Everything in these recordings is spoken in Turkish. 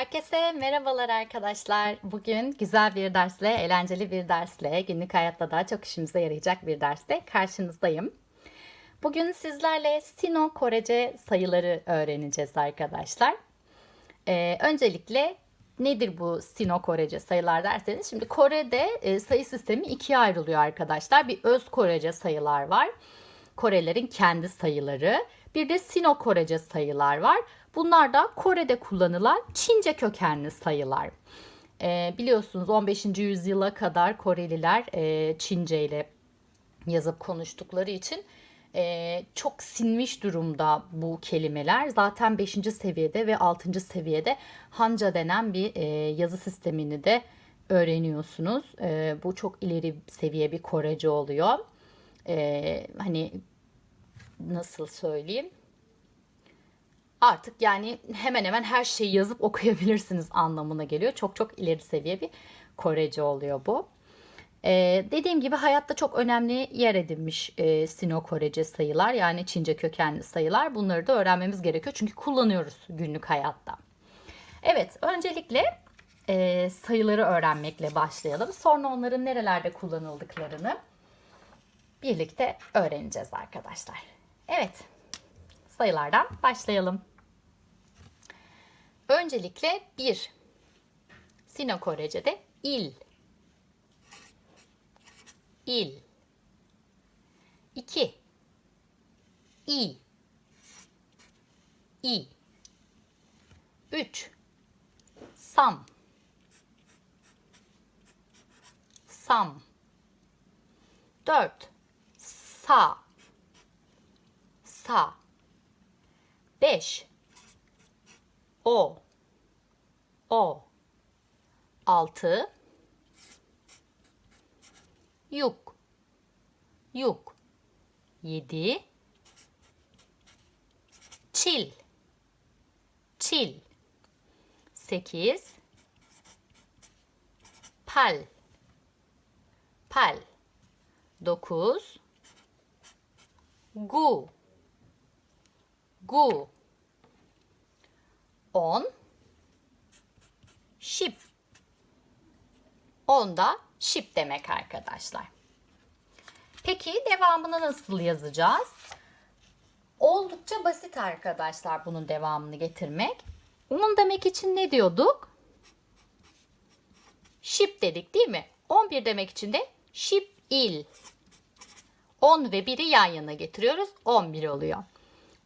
Herkese merhabalar arkadaşlar. Bugün güzel bir dersle, eğlenceli bir dersle, günlük hayatta da çok işimize yarayacak bir dersle karşınızdayım. Bugün sizlerle Sino Korece sayıları öğreneceğiz arkadaşlar. Ee, öncelikle nedir bu Sino Korece sayılar derseniz, şimdi Kore'de e, sayı sistemi ikiye ayrılıyor arkadaşlar. Bir öz Korece sayılar var. Korelerin kendi sayıları. Bir de Sino Korece sayılar var. Bunlar da Kore'de kullanılan Çince kökenli sayılar. Ee, biliyorsunuz 15. yüzyıla kadar Koreliler e, Çince ile yazıp konuştukları için e, çok sinmiş durumda bu kelimeler. Zaten 5. seviyede ve 6. seviyede Hanca denen bir e, yazı sistemini de öğreniyorsunuz. E, bu çok ileri seviye bir Korece oluyor. E, hani nasıl söyleyeyim? Artık yani hemen hemen her şeyi yazıp okuyabilirsiniz anlamına geliyor. Çok çok ileri seviye bir Korece oluyor bu. Ee, dediğim gibi hayatta çok önemli yer edinmiş e, Sino-Korece sayılar yani Çince kökenli sayılar. Bunları da öğrenmemiz gerekiyor çünkü kullanıyoruz günlük hayatta. Evet öncelikle e, sayıları öğrenmekle başlayalım. Sonra onların nerelerde kullanıldıklarını birlikte öğreneceğiz arkadaşlar. Evet sayılardan başlayalım. Öncelikle 1. Sino-Korece'de il. İl. 2. i. i. 3. Sam. Sam. 4. Sa. Sa. 5. O. O. 6. Yuk. Yuk. 7. Çil. Çil. 8. Pal. Pal. 9. Gu. Gu. 10 ship. 10 da ship demek arkadaşlar. Peki devamını nasıl yazacağız? Oldukça basit arkadaşlar bunun devamını getirmek. 10 demek için ne diyorduk? Ship dedik değil mi? 11 demek için de ship il. 10 ve 1'i yan yana getiriyoruz. 11 oluyor.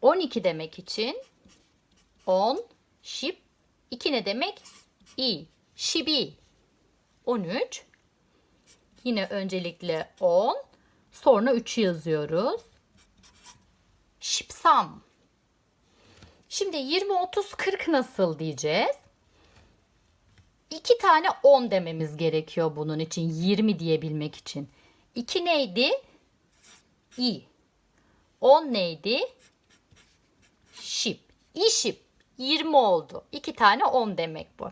12 demek için 10 ship 2 ne demek? i. Şibi. 13. Yine öncelikle 10. Sonra 3'ü yazıyoruz. Şipsam. Şimdi 20, 30, 40 nasıl diyeceğiz? İki tane 10 dememiz gerekiyor bunun için. 20 diyebilmek için. 2 neydi? i. 10 neydi? Şip. İşip. 20 oldu. 2 tane 10 demek bu.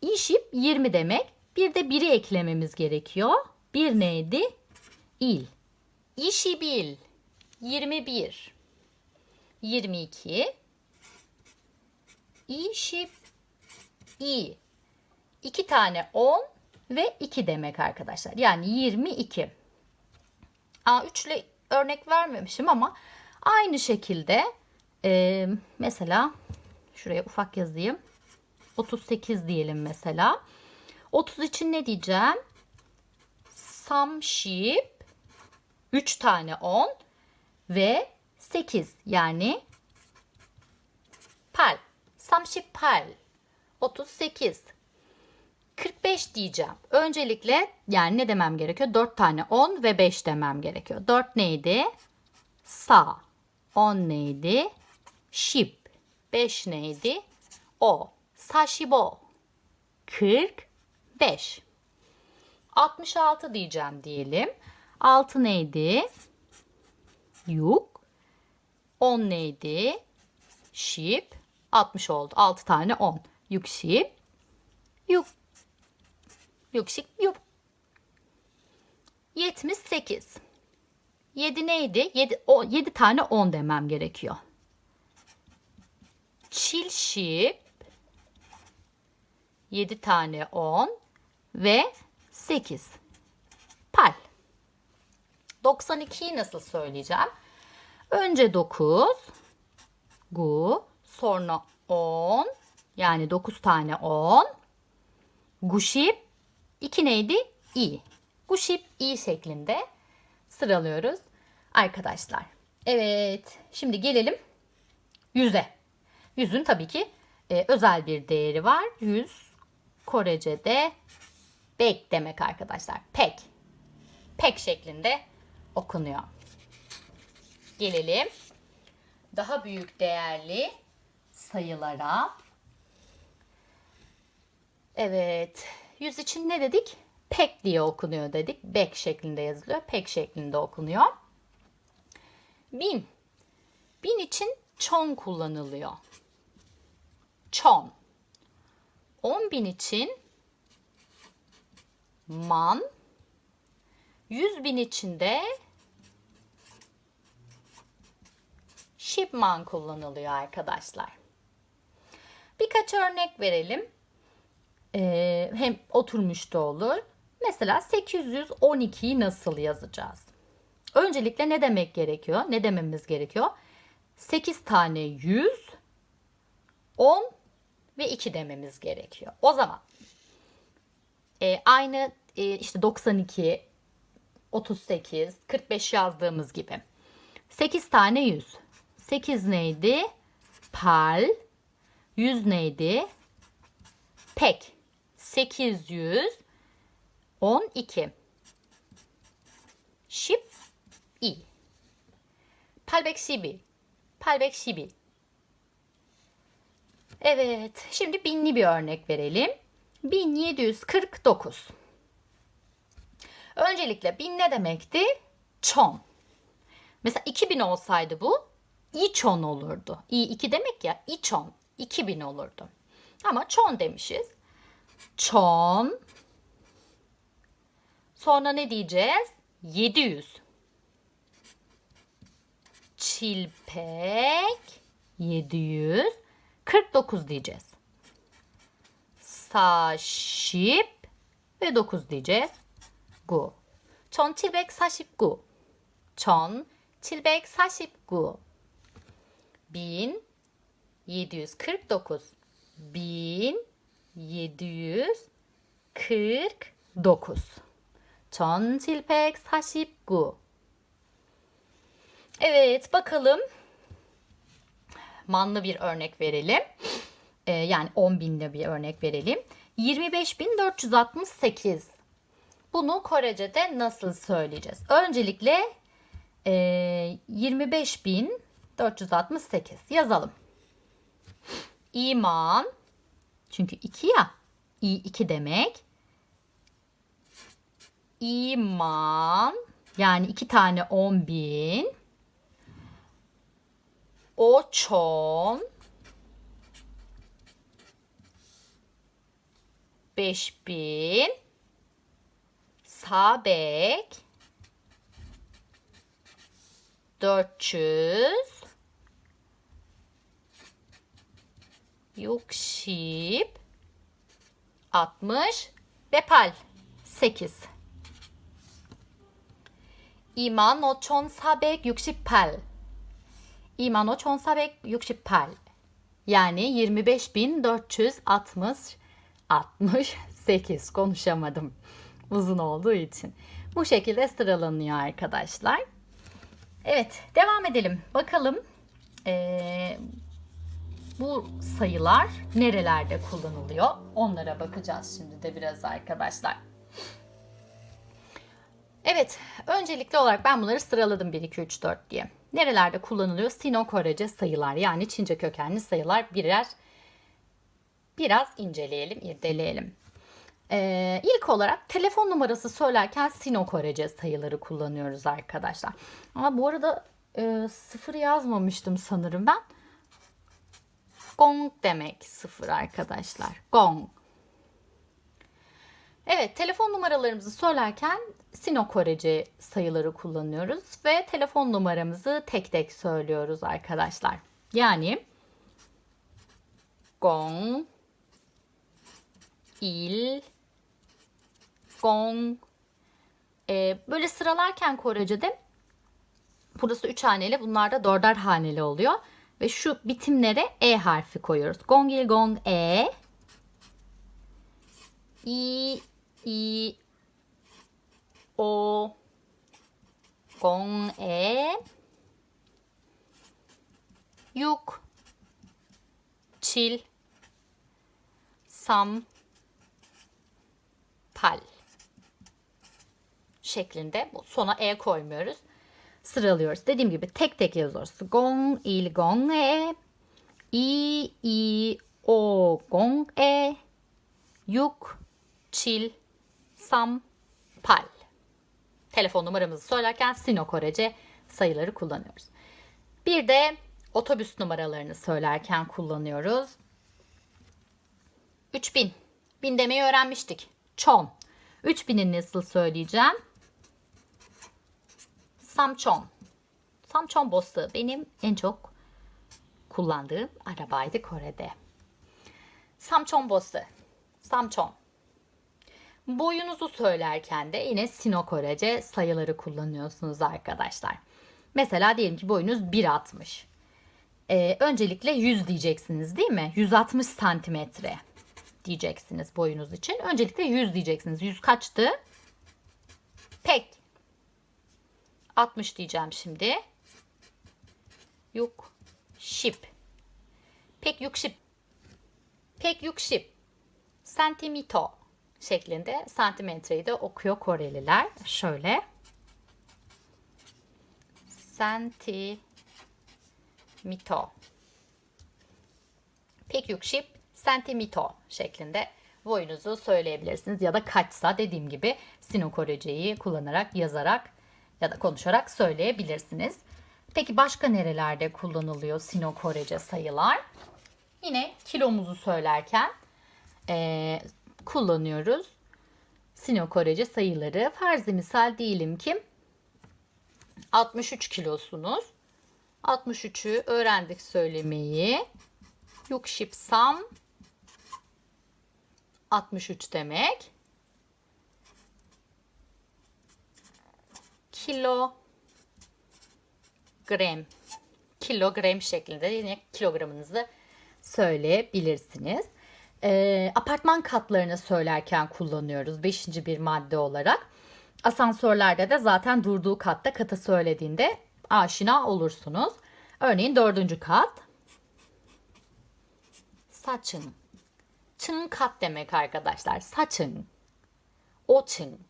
İşip 20 demek. Bir de 1'i eklememiz gerekiyor. Bir neydi? İl. İşi bil. 21. 22. İşip i. 2 tane 10 ve 2 demek arkadaşlar. Yani 22. Aa, 3 ile örnek vermemişim ama aynı şekilde e, mesela şuraya ufak yazayım. 38 diyelim mesela. 30 için ne diyeceğim? Some sheep 3 tane 10 ve 8 yani pal. Some sheep pal. 38. 45 diyeceğim. Öncelikle yani ne demem gerekiyor? 4 tane 10 ve 5 demem gerekiyor. 4 neydi? Sa. 10 neydi? Sheep. 5 neydi? O. Sashibo. 45. 66 diyeceğim diyelim. 6 neydi? Yuk. 10 neydi? Sheep. 60 oldu. 6 tane 10. Yuk sheep. Yuk. Sheep. Yuk. 78. 7 neydi? 7, o, 7 tane 10 demem gerekiyor. Çil sheep 7 tane 10 ve 8. Pal. 92'yi nasıl söyleyeceğim? Önce 9 gu sonra 10 yani 9 tane 10 guşip 2 neydi? i. Guşip i şeklinde sıralıyoruz arkadaşlar. Evet şimdi gelelim 100'e. 100'ün tabii ki e, özel bir değeri var. 100 Korece'de bek demek arkadaşlar. Pek. Pek şeklinde okunuyor. Gelelim daha büyük değerli sayılara. Evet. 100 için ne dedik? Pek diye okunuyor dedik. Bek şeklinde yazılıyor. Pek şeklinde okunuyor. 1000. 1000 için çon kullanılıyor. Çon. 10 bin için man. 100 bin için de shipman kullanılıyor arkadaşlar. Birkaç örnek verelim. Ee, hem oturmuş da olur. Mesela 812'yi nasıl yazacağız? Öncelikle ne demek gerekiyor? Ne dememiz gerekiyor? 8 tane 100, 10 ve 2 dememiz gerekiyor. O zaman e, aynı e, işte 92, 38, 45 yazdığımız gibi. 8 tane 100. 8 neydi? Pal. 100 neydi? Pek. 812. Şip i. Palbek şibi. Palbek şibi. Evet, şimdi binli bir örnek verelim. 1749. Öncelikle bin ne demekti? Çon. Mesela 2000 olsaydı bu İçon olurdu. İ 2 demek ya İçon. 2000 olurdu. Ama çon demişiz. Çon. Sonra ne diyeceğiz? 700. Çilpek 700 49 diyeceğiz. Saşip ve 9 diyeceğiz. Gu. 1749. 1749. 1749. 1749. 1749. Evet bakalım. Manlı bir örnek verelim. Ee, yani 10 binli bir örnek verelim. 25.468. Bunu Korece'de nasıl söyleyeceğiz? Öncelikle e, 25.468 yazalım. İman çünkü 2 ya. İ 2 demek. İman yani 2 tane 10 bin. Oçon. Beş bin. Sabek. Dört yüz. Yukşip. Altmış. Ve pal. Sekiz. İman oçon sabek yukşip pal. 25,468 yani 25.460 68 konuşamadım uzun olduğu için. Bu şekilde sıralanıyor arkadaşlar. Evet devam edelim. Bakalım ee, bu sayılar nerelerde kullanılıyor? Onlara bakacağız şimdi de biraz arkadaşlar. Evet, öncelikli olarak ben bunları sıraladım 1, 2, 3, 4 diye. Nerelerde kullanılıyor? Sino-Korece sayılar yani Çince kökenli sayılar birer biraz inceleyelim, irdeleyelim. Ee, ilk olarak telefon numarası söylerken Sino-Korece sayıları kullanıyoruz arkadaşlar. Ama bu arada e, sıfır yazmamıştım sanırım ben. Gong demek sıfır arkadaşlar. Gong. Evet, telefon numaralarımızı söylerken Sino-Korece sayıları kullanıyoruz ve telefon numaramızı tek tek söylüyoruz arkadaşlar. Yani gong il, gong. Ee, böyle sıralarken Korece'de burası üç haneli bunlar da dörder haneli oluyor. Ve şu bitimlere E harfi koyuyoruz. Gong il gong E. I, I, O, gong E. Yuk, çil, sam, pal şeklinde bu sona e koymuyoruz. Sıralıyoruz. Dediğim gibi tek tek yazıyoruz. Gong, il, gong, e. I, i, o, gong, e. Yuk, çil, sam, pal. Telefon numaramızı söylerken Sino Korece sayıları kullanıyoruz. Bir de otobüs numaralarını söylerken kullanıyoruz. 3000. Bin demeyi öğrenmiştik. Çon. 3000'i nasıl söyleyeceğim? Samçon. Samçon bosu benim en çok kullandığım arabaydı Kore'de. Samçon bosu. Samçon. Boyunuzu söylerken de yine Sino Korece sayıları kullanıyorsunuz arkadaşlar. Mesela diyelim ki boyunuz 1.60. Ee, öncelikle 100 diyeceksiniz değil mi? 160 santimetre diyeceksiniz boyunuz için. Öncelikle 100 diyeceksiniz. 100 kaçtı? Pek. 60 diyeceğim şimdi. Yuk şip. Pek yuk şip. Pek yuk şip. Santimito şeklinde santimetreyi de okuyor Koreliler. Şöyle. Santimito. Pek yuk şip santimito şeklinde boyunuzu söyleyebilirsiniz. Ya da kaçsa dediğim gibi Sino Korece'yi kullanarak, yazarak ya da konuşarak söyleyebilirsiniz. Peki başka nerelerde kullanılıyor Sino Korece sayılar? Yine kilomuzu söylerken e, kullanıyoruz. Sino Korece sayıları. Farzi misal diyelim ki 63 kilosunuz. 63'ü öğrendik söylemeyi. Yukşipsam 63 demek. Kilo gram kilogram şeklinde yine kilogramınızı söyleyebilirsiniz. Ee, apartman katlarını söylerken kullanıyoruz. Beşinci bir madde olarak. Asansörlerde de zaten durduğu katta katı söylediğinde aşina olursunuz. Örneğin dördüncü kat. Saçın. Çın kat demek arkadaşlar. Saçın. Oçın.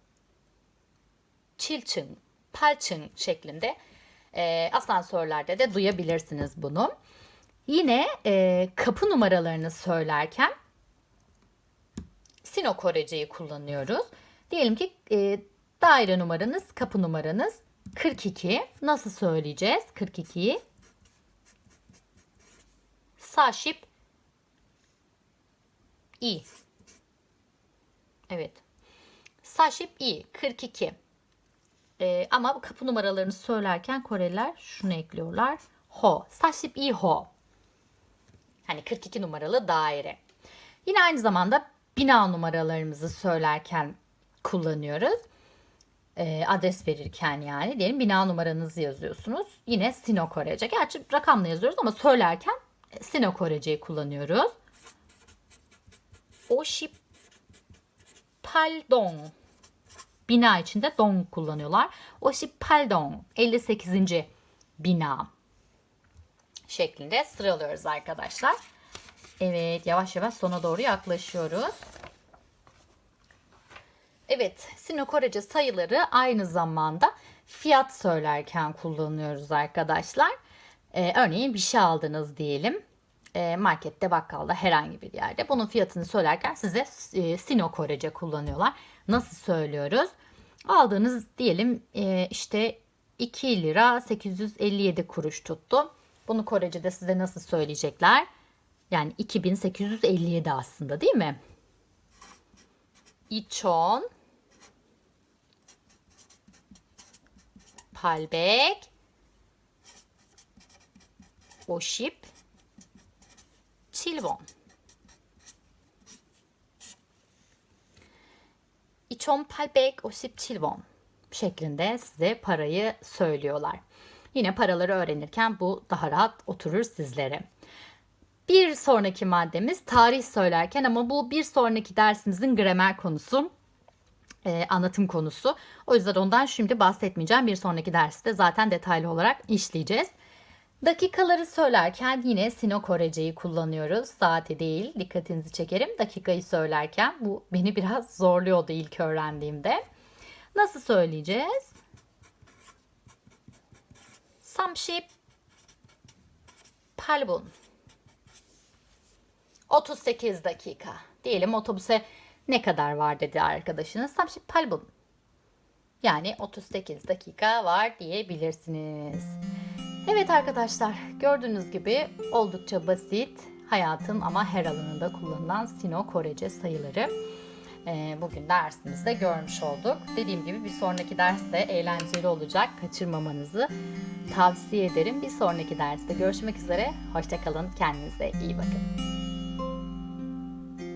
Çilçın. Palçın şeklinde e, asansörlerde de duyabilirsiniz bunu. Yine e, kapı numaralarını söylerken Sino Korece'yi kullanıyoruz. Diyelim ki e, daire numaranız, kapı numaranız 42. Nasıl söyleyeceğiz 42'yi? Saşip i. Evet. Saşip i 42. Ee, ama kapı numaralarını söylerken Koreliler şunu ekliyorlar. Ho. Saşip i ho. Hani 42 numaralı daire. Yine aynı zamanda bina numaralarımızı söylerken kullanıyoruz. Ee, adres verirken yani diyelim bina numaranızı yazıyorsunuz. Yine Sino Korece. Gerçi rakamla yazıyoruz ama söylerken Sino Korece'yi kullanıyoruz. Oship Paldong bina içinde dong kullanıyorlar. Oship Paldong 58. bina şeklinde sıralıyoruz arkadaşlar. Evet yavaş yavaş sona doğru yaklaşıyoruz. Evet Sino Korece sayıları aynı zamanda fiyat söylerken kullanıyoruz arkadaşlar. Ee, örneğin bir şey aldınız diyelim. Ee, markette, bakkalda, herhangi bir yerde. Bunun fiyatını söylerken size e, Sino Korece kullanıyorlar. Nasıl söylüyoruz? Aldığınız diyelim e, işte 2 lira 857 kuruş tuttu. Bunu Korece'de size nasıl söyleyecekler? Yani 2857 aslında değil mi? İçon Palbek Oşip Çilvon 4,857won şeklinde size parayı söylüyorlar. Yine paraları öğrenirken bu daha rahat oturur sizlere. Bir sonraki maddemiz tarih söylerken ama bu bir sonraki dersimizin gramer konusu e, anlatım konusu. O yüzden ondan şimdi bahsetmeyeceğim. Bir sonraki derste zaten detaylı olarak işleyeceğiz. Dakikaları söylerken yine Sino Korece'yi kullanıyoruz. Saati değil. Dikkatinizi çekerim. Dakikayı söylerken bu beni biraz zorluyordu ilk öğrendiğimde. Nasıl söyleyeceğiz? Samşip Palbun. 38 dakika. Diyelim otobüse ne kadar var dedi arkadaşınız. Samşip Palbun. Yani 38 dakika var diyebilirsiniz. Evet arkadaşlar gördüğünüz gibi oldukça basit hayatın ama her alanında kullanılan Sino Korece sayıları bugün dersimizde görmüş olduk. Dediğim gibi bir sonraki ders de eğlenceli olacak. Kaçırmamanızı tavsiye ederim. Bir sonraki derste görüşmek üzere. Hoşçakalın. Kendinize iyi bakın.